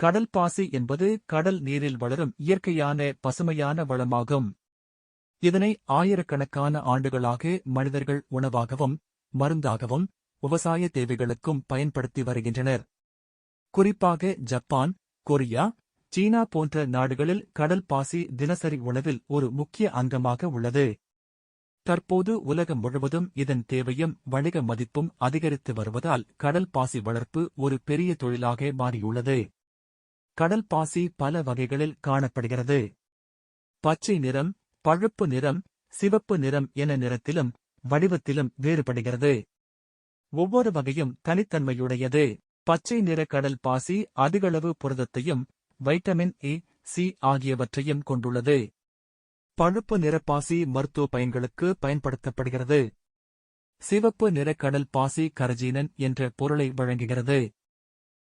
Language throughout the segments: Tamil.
கடல் பாசி என்பது கடல் நீரில் வளரும் இயற்கையான பசுமையான வளமாகும். இதனை ஆயிரக்கணக்கான ஆண்டுகளாக மனிதர்கள் உணவாகவும் மருந்தாகவும் விவசாய தேவைகளுக்கும் பயன்படுத்தி வருகின்றனர். குறிப்பாக ஜப்பான் கொரியா சீனா போன்ற நாடுகளில் கடல் பாசி தினசரி உணவில் ஒரு முக்கிய அங்கமாக உள்ளது. தற்போது உலகம் முழுவதும் இதன் தேவையும் வணிக மதிப்பும் அதிகரித்து வருவதால் கடல் பாசி வளர்ப்பு ஒரு பெரிய தொழிலாக மாறியுள்ளது. கடல் பாசி பல வகைகளில் காணப்படுகிறது. பச்சை நிறம் பழுப்பு நிறம் சிவப்பு நிறம் என நிறத்திலும் வடிவத்திலும் வேறுபடுகிறது. ஒவ்வொரு வகையும் தனித்தன்மையுடையது. பச்சை நிற கடல் பாசி அதிகளவு புரதத்தையும் வைட்டமின் ஏ சி ஆகியவற்றையும் கொண்டுள்ளது. பழுப்பு நிறப்பாசி மருத்துவ பயன்களுக்கு பயன்படுத்தப்படுகிறது. சிவப்பு நிற கடல் பாசி கரஜீனன் என்ற பொருளை வழங்குகிறது.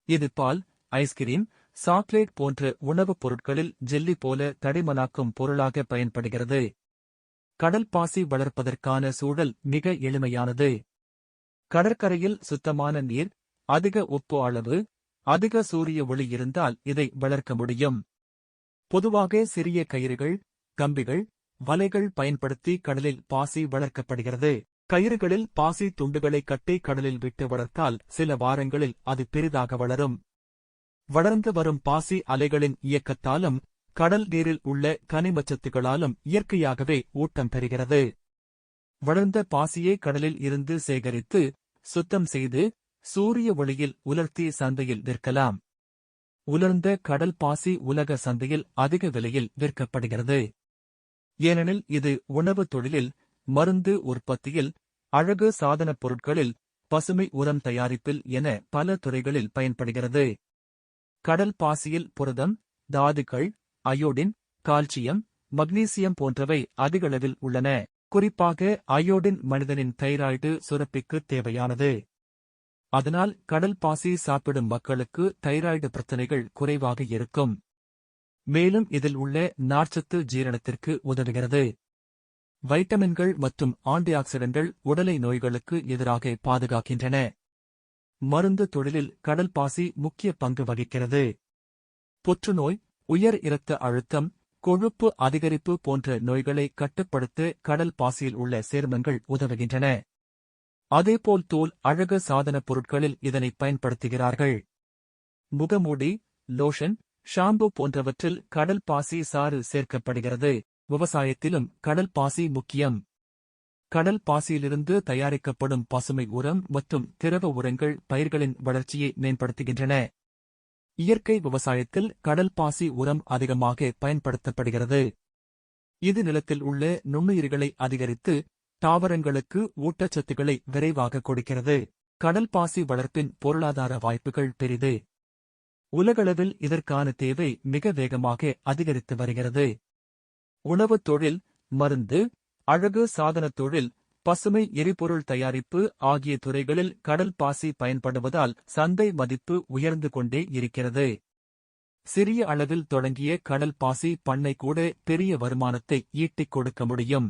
இது பால் ஐஸ்கிரீம் சாக்லேட் போன்ற உணவுப் பொருட்களில் ஜெல்லி போல தடிமனாக்கும் பொருளாக பயன்படுகிறது. கடல் பாசி வளர்ப்பதற்கான சூழல் மிக எளிமையானது. கடற்கரையில் சுத்தமான நீர் அதிக உப்பு அளவு அதிக சூரிய ஒளி இருந்தால் இதை வளர்க்க முடியும். பொதுவாக சிறிய கயிறுகள் கம்பிகள் வலைகள் பயன்படுத்தி கடலில் பாசி வளர்க்கப்படுகிறது. கயிறுகளில் பாசி துண்டுகளை கட்டி கடலில் விட்டு வளர்த்தால் சில வாரங்களில் அது பெரிதாக வளரும். வளர்ந்து வரும் பாசி அலைகளின் இயக்கத்தாலும் கடல் நீரில் உள்ள கனிமச்சத்துகளாலும் இயற்கையாகவே ஊட்டம் பெறுகிறது. வளர்ந்த பாசியை கடலில் இருந்து சேகரித்து சுத்தம் செய்து சூரிய ஒளியில் உலர்த்தி சந்தையில் விற்கலாம். உலர்ந்த கடல் பாசி உலக சந்தையில் அதிக விலையில் விற்கப்படுகிறது. ஏனெனில் இது உணவுத் தொழிலில் மருந்து உற்பத்தியில் அழகு சாதனப் பொருட்களில் பசுமை உரம் தயாரிப்பில் என பல துறைகளில் பயன்படுகிறது. கடல் பாசியில் புரதம் தாதுக்கள் அயோடின் கால்சியம் மக்னீசியம் போன்றவை அதிகளவில் உள்ளன. குறிப்பாக அயோடின் மனிதனின் தைராய்டு சுரப்பிக்கு தேவையானது. அதனால் கடல் பாசி சாப்பிடும் மக்களுக்கு தைராய்டு பிரச்சனைகள் குறைவாக இருக்கும். மேலும் இதில் உள்ள நார்ச்சத்து ஜீரணத்திற்கு உதவுகிறது. வைட்டமின்கள் மற்றும் ஆன்டிஆக்சிடென்ட்கள் உடலை நோய்களுக்கு எதிராக பாதுகாக்கின்றன. மருந்து தொழிலில் கடல் பாசி முக்கிய பங்கு வகிக்கிறது. புற்றுநோய் உயர் இரத்த அழுத்தம் கொழுப்பு அதிகரிப்பு போன்ற நோய்களை கட்டுப்படுத்த கடல் பாசியில் உள்ள சேர்மங்கள் உதவுகின்றன. அதேபோல் தோல் அழகு சாதனப் பொருட்களில் இதனை பயன்படுத்துகிறார்கள். முகமூடி லோஷன் ஷாம்பு போன்றவற்றில் கடல் பாசி சாறு சேர்க்கப்படுகிறது. விவசாயத்திலும் கடல் பாசி முக்கியம். கடல் பாசியிலிருந்து தயாரிக்கப்படும் பசுமை உரம் மற்றும் திரவ உரங்கள் பயிர்களின் வளர்ச்சியை மேம்படுத்துகின்றன. இயற்கை விவசாயத்தில் கடல் பாசி உரம் அதிகமாக பயன்படுத்தப்படுகிறது. இது நிலத்தில் உள்ள நுண்ணுயிர்களை அதிகரித்து தாவரங்களுக்கு ஊட்டச்சத்துக்களை விரைவாக கொடுக்கிறது. கடல் பாசி வளர்ப்பின் பொருளாதார வாய்ப்புகள் பெரிது. உலகளவில் இதற்கான தேவை மிக வேகமாக அதிகரித்து வருகிறது. உணவுத் தொழில் மருந்து அழகு சாதனத் தொழில் பசுமை எரிபொருள் தயாரிப்பு ஆகிய துறைகளில் கடல் பாசி பயன்படுவதால் சந்தை மதிப்பு உயர்ந்து கொண்டே இருக்கிறது. சிறிய அளவில் தொடங்கிய கடல் பாசி பண்ணை கூட பெரிய வருமானத்தை ஈட்டிக் கொடுக்க முடியும்.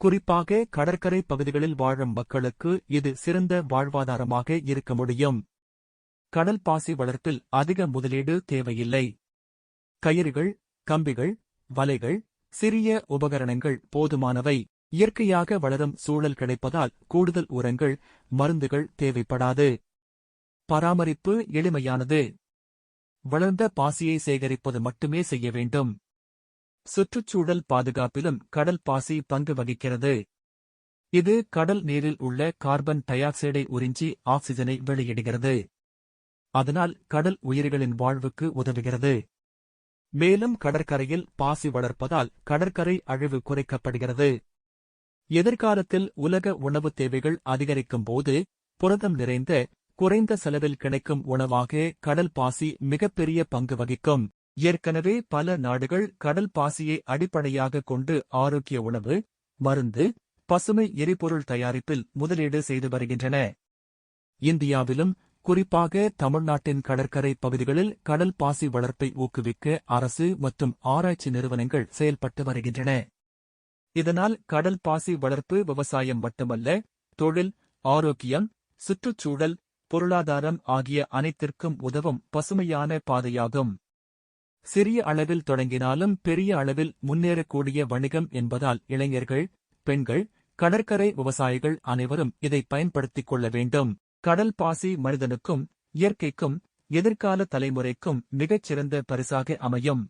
குறிப்பாக கடற்கரை பகுதிகளில் வாழும் மக்களுக்கு இது சிறந்த வாழ்வாதாரமாக இருக்க முடியும். கடல் பாசி வளர்ப்பில் அதிக முதலீடு தேவையில்லை. கயிறுகள் கம்பிகள் வலைகள் சிறிய உபகரணங்கள் போதுமானவை. இயற்கையாக வளரும் சூழல் கிடைப்பதால் கூடுதல் உரங்கள் மருந்துகள் தேவைப்படாது. பராமரிப்பு எளிமையானது. வளர்ந்த பாசியை சேகரிப்பது மட்டுமே செய்ய வேண்டும். சுற்றுச்சூழல் பாதுகாப்பிலும் கடல் பாசி பங்கு வகிக்கிறது. இது கடல் நீரில் உள்ள கார்பன் டை ஆக்சைடை உறிஞ்சி ஆக்சிஜனை வெளியிடுகிறது. அதனால் கடல் உயிர்களின் வாழ்வுக்கு உதவுகிறது. மேலும் கடற்கரையில் பாசி வளர்ப்பதால் கடற்கரை அழிவு குறைக்கப்படுகிறது. எதிர்காலத்தில் உலக உணவுத் தேவைகள் அதிகரிக்கும் போது புரதம் நிறைந்த குறைந்த செலவில் கிடைக்கும் உணவாக கடல் பாசி மிகப்பெரிய பங்கு வகிக்கும். ஏற்கனவே பல நாடுகள் கடல் பாசியை அடிப்படையாக கொண்டு ஆரோக்கிய உணவு மருந்து பசுமை எரிபொருள் தயாரிப்பில் முதலீடு செய்து வருகின்றன. இந்தியாவிலும் குறிப்பாக தமிழ்நாட்டின் கடற்கரை பகுதிகளில் கடல் பாசி வளர்ப்பை ஊக்குவிக்க அரசு மற்றும் ஆராய்ச்சி நிறுவனங்கள் செயல்பட்டு வருகின்றன. இதனால் கடல் பாசி வளர்ப்பு விவசாயம் மட்டுமல்ல தொழில் ஆரோக்கியம் சுற்றுச்சூழல் பொருளாதாரம் ஆகிய அனைத்திற்கும் உதவும் பசுமையான பாதையாகும். சிறிய அளவில் தொடங்கினாலும் பெரிய அளவில் முன்னேறக்கூடிய வணிகம் என்பதால் இளைஞர்கள் பெண்கள் கடற்கரை விவசாயிகள் அனைவரும் இதை பயன்படுத்திக் கொள்ள வேண்டும். கடல் பாசி மனிதனுக்கும் இயற்கைக்கும் எதிர்கால தலைமுறைக்கும் மிகச்சிறந்த பரிசாக அமையும்.